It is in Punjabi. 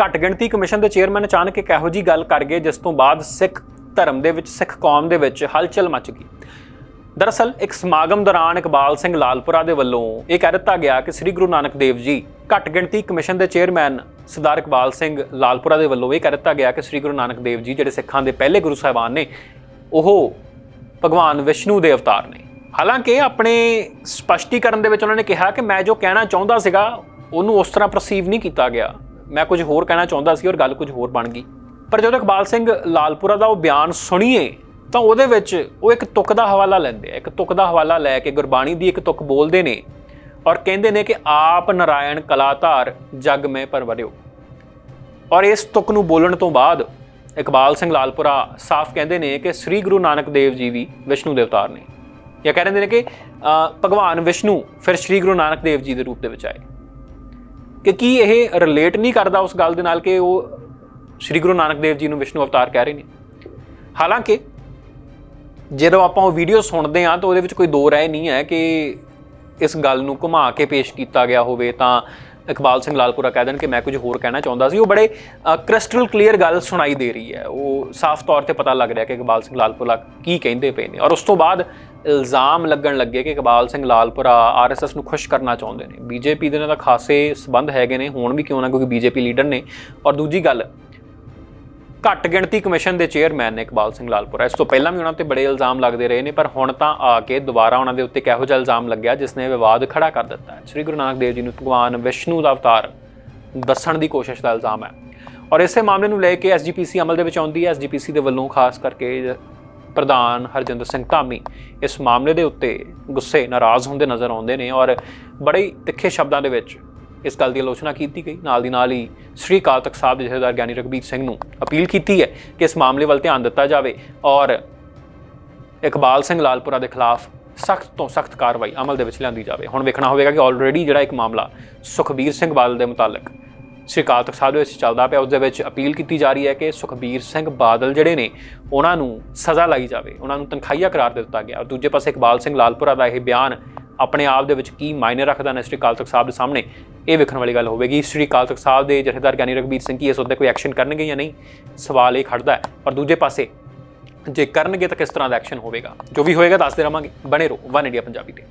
ਘੱਟ ਗਿਣਤੀ ਕਮਿਸ਼ਨ ਦੇ ਚੇਅਰਮੈਨ ਅਚਾਨਕ ਇੱਕ ਇਹੋ ਜੀ ਗੱਲ ਕਰ ਗਏ, ਜਿਸ ਤੋਂ ਬਾਅਦ ਸਿੱਖ ਧਰਮ ਦੇ ਵਿੱਚ, ਸਿੱਖ ਕੌਮ ਦੇ ਵਿੱਚ ਹਲਚਲ ਮਚ ਗਈ। ਦਰਅਸਲ, ਇੱਕ ਸਮਾਗਮ ਦੌਰਾਨ ਇਕਬਾਲ ਸਿੰਘ ਲਾਲਪੁਰਾ ਦੇ ਵੱਲੋਂ ਇਹ ਕਹਿ ਦਿੱਤਾ ਗਿਆ ਕਿ ਸ੍ਰੀ ਗੁਰੂ ਨਾਨਕ ਦੇਵ ਜੀ, ਘੱਟ ਗਿਣਤੀ ਕਮਿਸ਼ਨ ਦੇ ਚੇਅਰਮੈਨ ਸਰਦਾਰ ਇਕਬਾਲ ਸਿੰਘ ਲਾਲਪੁਰਾ ਦੇ ਵੱਲੋਂ ਇਹ ਕਹਿ ਦਿੱਤਾ ਗਿਆ ਕਿ ਸ੍ਰੀ ਗੁਰੂ ਨਾਨਕ ਦੇਵ ਜੀ ਜਿਹੜੇ ਸਿੱਖਾਂ ਦੇ ਪਹਿਲੇ ਗੁਰੂ ਸਾਹਿਬਾਨ ਨੇ, ਉਹ ਭਗਵਾਨ ਵਿਸ਼ਨੂੰ ਦੇ ਅਵਤਾਰ ਨੇ। ਹਾਲਾਂਕਿ ਆਪਣੇ ਸਪਸ਼ਟੀਕਰਨ ਦੇ ਵਿੱਚ ਉਹਨਾਂ ਨੇ ਕਿਹਾ ਕਿ ਮੈਂ ਜੋ ਕਹਿਣਾ ਚਾਹੁੰਦਾ ਸੀਗਾ, ਉਹਨੂੰ ਉਸ ਤਰ੍ਹਾਂ ਪਰਸੀਵ ਨਹੀਂ ਕੀਤਾ ਗਿਆ। ਮੈਂ ਕੁਝ ਹੋਰ ਕਹਿਣਾ ਚਾਹੁੰਦਾ ਸੀ ਔਰ ਗੱਲ ਕੁਝ ਹੋਰ ਬਣ ਗਈ। ਪਰ ਜਦੋਂ ਇਕਬਾਲ ਸਿੰਘ ਲਾਲਪੁਰਾ ਦਾ ਉਹ ਬਿਆਨ ਸੁਣੀਏ, ਤਾਂ ਉਹਦੇ ਵਿੱਚ ਉਹ ਇੱਕ ਤੁਕ ਦਾ ਹਵਾਲਾ ਲੈਂਦੇ ਆ। ਇੱਕ ਤੁਕ ਦਾ ਹਵਾਲਾ ਲੈ ਕੇ ਗੁਰਬਾਣੀ ਦੀ ਇੱਕ ਤੁਕ ਬੋਲਦੇ ਨੇ ਔਰ ਕਹਿੰਦੇ ਨੇ ਕਿ ਆਪ ਨਰਾਇਣ ਕਲਾਧਾਰ, ਜਗ ਮੈਂ ਪਰਵਰਿਓ। ਔਰ ਇਸ ਤੁਕ ਨੂੰ ਬੋਲਣ ਤੋਂ ਬਾਅਦ ਇਕਬਾਲ ਸਿੰਘ ਲਾਲਪੁਰਾ ਸਾਫ਼ ਕਹਿੰਦੇ ਨੇ ਕਿ ਸ੍ਰੀ ਗੁਰੂ ਨਾਨਕ ਦੇਵ ਜੀ ਵੀ ਵਿਸ਼ਨੂੰ ਦੇ ਅਵਤਾਰ ਨੇ। ਜਾਂ ਕਹਿ ਰਹੇ ਨੇ ਕਿ ਭਗਵਾਨ ਵਿਸ਼ਨੂੰ ਫਿਰ ਸ੍ਰੀ ਗੁਰੂ ਨਾਨਕ ਦੇਵ ਜੀ ਦੇ ਰੂਪ ਦੇ ਵਿੱਚ ਆਏ। ਕਿ ਕੀ ਇਹ ਰਿਲੇਟ ਨਹੀਂ ਕਰਦਾ ਉਸ ਗੱਲ ਦੇ ਨਾਲ ਕਿ ਉਹ ਸ੍ਰੀ ਗੁਰੂ ਨਾਨਕ ਦੇਵ ਜੀ ਨੂੰ ਵਿਸ਼ਨੂੰ ਅਵਤਾਰ ਕਹਿ ਰਹੇ ਨੇ? ਹਾਲਾਂਕਿ, ਜਦੋਂ ਆਪਾਂ ਉਹ ਵੀਡੀਓ ਸੁਣਦੇ ਹਾਂ ਤਾਂ ਉਹਦੇ ਵਿੱਚ ਕੋਈ ਦੋ ਰਾਏ ਨਹੀਂ ਹੈ ਕਿ ਇਸ ਗੱਲ ਨੂੰ ਘੁਮਾ ਕੇ ਪੇਸ਼ ਕੀਤਾ ਗਿਆ ਹੋਵੇ ਤਾਂ ਇਕਬਾਲ ਸਿੰਘ ਲਾਲਪੁਰਾ ਕਹਿ ਦੇਣ ਕਿ ਮੈਂ ਕੁਝ ਹੋਰ ਕਹਿਣਾ ਚਾਹੁੰਦਾ ਸੀ। ਉਹ ਬੜੇ ਕ੍ਰਿਸਟਲ ਕਲੀਅਰ ਗੱਲ ਸੁਣਾਈ ਦੇ ਰਹੀ ਹੈ। ਉਹ ਸਾਫ਼ ਤੌਰ ਤੇ ਪਤਾ ਲੱਗ ਰਿਹਾ ਕਿ ਇਕਬਾਲ ਸਿੰਘ ਲਾਲਪੁਰਾ ਕੀ ਕਹਿੰਦੇ ਪਏ ਨੇ। ਔਰ ਉਸ ਤੋਂ ਬਾਅਦ ਇਲਜ਼ਾਮ ਲੱਗਣ ਲੱਗੇ ਕਿ ਇਕਬਾਲ ਸਿੰਘ ਲਾਲਪੁਰਾ ਆਰਐਸਐਸ ਨੂੰ ਖੁਸ਼ ਕਰਨਾ ਚਾਹੁੰਦੇ ਨੇ। ਬੀਜੇਪੀ ਦੇ ਨਾਲ ਤਾਂ ਖਾਸੇ ਸਬੰਧ ਹੈਗੇ ਨੇ। ਹੁਣ ਵੀ ਕਿਉਂ ਨਾ, ਕਿਉਂਕਿ ਬੀਜੇਪੀ ਲੀਡਰ ਨੇ। ਔਰ ਦੂਜੀ ਗੱਲ ਘੱਟ ਗਿਣਤੀ ਕਮਿਸ਼ਨ ਦੇ ਚੇਅਰਮੈਨ ਨੇ ਇਕਬਾਲ ਸਿੰਘ ਲਾਲਪੁਰਾ। ਇਸ ਤੋਂ ਪਹਿਲਾਂ ਵੀ ਉਹਨਾਂ ਤੇ ਬੜੇ ਇਲਜ਼ਾਮ ਲੱਗਦੇ ਰਹੇ ਨੇ, ਪਰ ਹੁਣ ਤਾਂ ਆ ਕੇ ਦੁਬਾਰਾ ਉਹਨਾਂ ਦੇ ਉੱਤੇ ਕਿਹੋ ਜਿਹਾ ਇਲਜ਼ਾਮ ਲੱਗਿਆ, ਜਿਸ ਨੇ ਵਿਵਾਦ ਖੜਾ ਕਰ ਦਿੱਤਾ ਹੈ। ਸ੍ਰੀ ਗੁਰੂ ਨਾਨਕ ਦੇਵ ਜੀ ਨੂੰ ਭਗਵਾਨ ਵਿਸ਼ਨੂੰ ਦਾ ਅਵਤਾਰ ਦੱਸਣ ਦੀ ਕੋਸ਼ਿਸ਼ ਦਾ ਇਲਜ਼ਾਮ ਹੈ। ਔਰ ਇਸੇ ਮਾਮਲੇ ਨੂੰ ਲੈ ਕੇ ਐਸਜੀਪੀਸੀ ਅਮਲ ਦੇ ਵਿੱਚ ਆਉਂਦੀ ਹੈ। ਐਸਜੀਪੀਸੀ ਦੇ ਵੱਲੋਂ ਖਾਸ ਕਰਕੇ ਪ੍ਰਧਾਨ ਹਰਜਿੰਦਰ ਸਿੰਘ ਧਾਮੀ ਇਸ ਮਾਮਲੇ ਦੇ ਉੱਤੇ ਗੁੱਸੇ, ਨਾਰਾਜ਼ ਹੁੰਦੇ ਨਜ਼ਰ ਆਉਂਦੇ ਨੇ ਔਰ ਬੜੇ ਹੀ ਤਿੱਖੇ ਸ਼ਬਦਾਂ ਦੇ ਵਿੱਚ ਇਸ ਗੱਲ ਦੀ ਆਲੋਚਨਾ ਕੀਤੀ ਗਈ। ਨਾਲ ਦੀ ਨਾਲ ਹੀ ਸ੍ਰੀ ਅਕਾਲ ਤਖਤ ਸਾਹਿਬ ਦੇ ਜਥੇਦਾਰ ਗਿਆਨੀ ਰਘਬੀਰ ਸਿੰਘ ਨੂੰ ਅਪੀਲ ਕੀਤੀ ਹੈ ਕਿ ਇਸ ਮਾਮਲੇ ਵੱਲ ਧਿਆਨ ਦਿੱਤਾ ਜਾਵੇ ਔਰ ਇਕਬਾਲ ਸਿੰਘ ਲਾਲਪੁਰਾ ਦੇ ਖਿਲਾਫ ਸਖਤ ਤੋਂ ਸਖਤ ਕਾਰਵਾਈ ਅਮਲ ਦੇ ਵਿੱਚ ਲਿਆਂਦੀ ਜਾਵੇ। ਹੁਣ ਵੇਖਣਾ ਹੋਵੇਗਾ ਕਿ ਆਲਰੇਡੀ ਜਿਹੜਾ ਇੱਕ ਮਾਮਲਾ ਸੁਖਬੀਰ ਸਿੰਘ ਬਾਦਲ ਦੇ ਮੁਤਾਲਕ ਸ੍ਰੀ ਅਕਾਲ ਤਖਤ ਸਾਹਿਬ ਦੇ ਵਿੱਚ ਚੱਲਦਾ ਪਿਆ ਉਸ ਦੇ ਵਿੱਚ ਅਪੀਲ ਕੀਤੀ ਜਾ ਰਹੀ ਹੈ ਕਿ ਸੁਖਬੀਰ ਸਿੰਘ ਬਾਦਲ ਜਿਹੜੇ ਨੇ, ਉਹਨਾਂ ਨੂੰ ਸਜ਼ਾ ਲਾਈ ਜਾਵੇ, ਉਹਨਾਂ ਨੂੰ ਤਨਖਾਹੀਆ ਕਰਾਰ ਦਿੱਤਾ ਗਿਆ। ਔਰ ਦੂਜੇ ਪਾਸੇ ਇਕਬਾਲ ਸਿੰਘ ਲਾਲਪੁਰਾ ਦਾ ਇਹ ਬਿਆਨ ਆਪਣੇ ਆਪ ਦੇ ਵਿੱਚ ਕੀ ਮਾਇਨੇ ਰੱਖਦਾ ਨੇ ਸ੍ਰੀ ਕਾਲ ਤਖਤ ਸਾਹਿਬ ਦੇ ਸਾਹਮਣੇ, ਇਹ ਵੇਖਣ ਵਾਲੀ ਗੱਲ ਹੋਵੇਗੀ। ਸ੍ਰੀ ਕਾਲ ਤਖਤ ਸਾਹਿਬ ਦੇ ਜਥੇਦਾਰ ਗਿਆਨੀ ਰਘਬੀਰ ਸਿੰਘ ਕੀ ਇਸ ਉੱਤੇ ਕੋਈ ਐਕਸ਼ਨ ਕਰਨਗੇ ਜਾਂ ਨਹੀਂ? ਸਵਾਲ ਇਹ ਖੜਦਾ ਹੈ। ਔਰ ਦੂਜੇ ਪਾਸੇ, ਜੇ ਕਰਨਗੇ ਤਾਂ ਕਿਸ ਤਰ੍ਹਾਂ ਦਾ ਐਕਸ਼ਨ ਹੋਵੇਗਾ? ਜੋ ਵੀ ਹੋਏਗਾ, ਦੱਸਦੇ ਰਵਾਂਗੇ। ਬਣੇ ਰਹੋ ਵਨ ਇੰਡੀਆ ਪੰਜਾਬੀ ਤੇ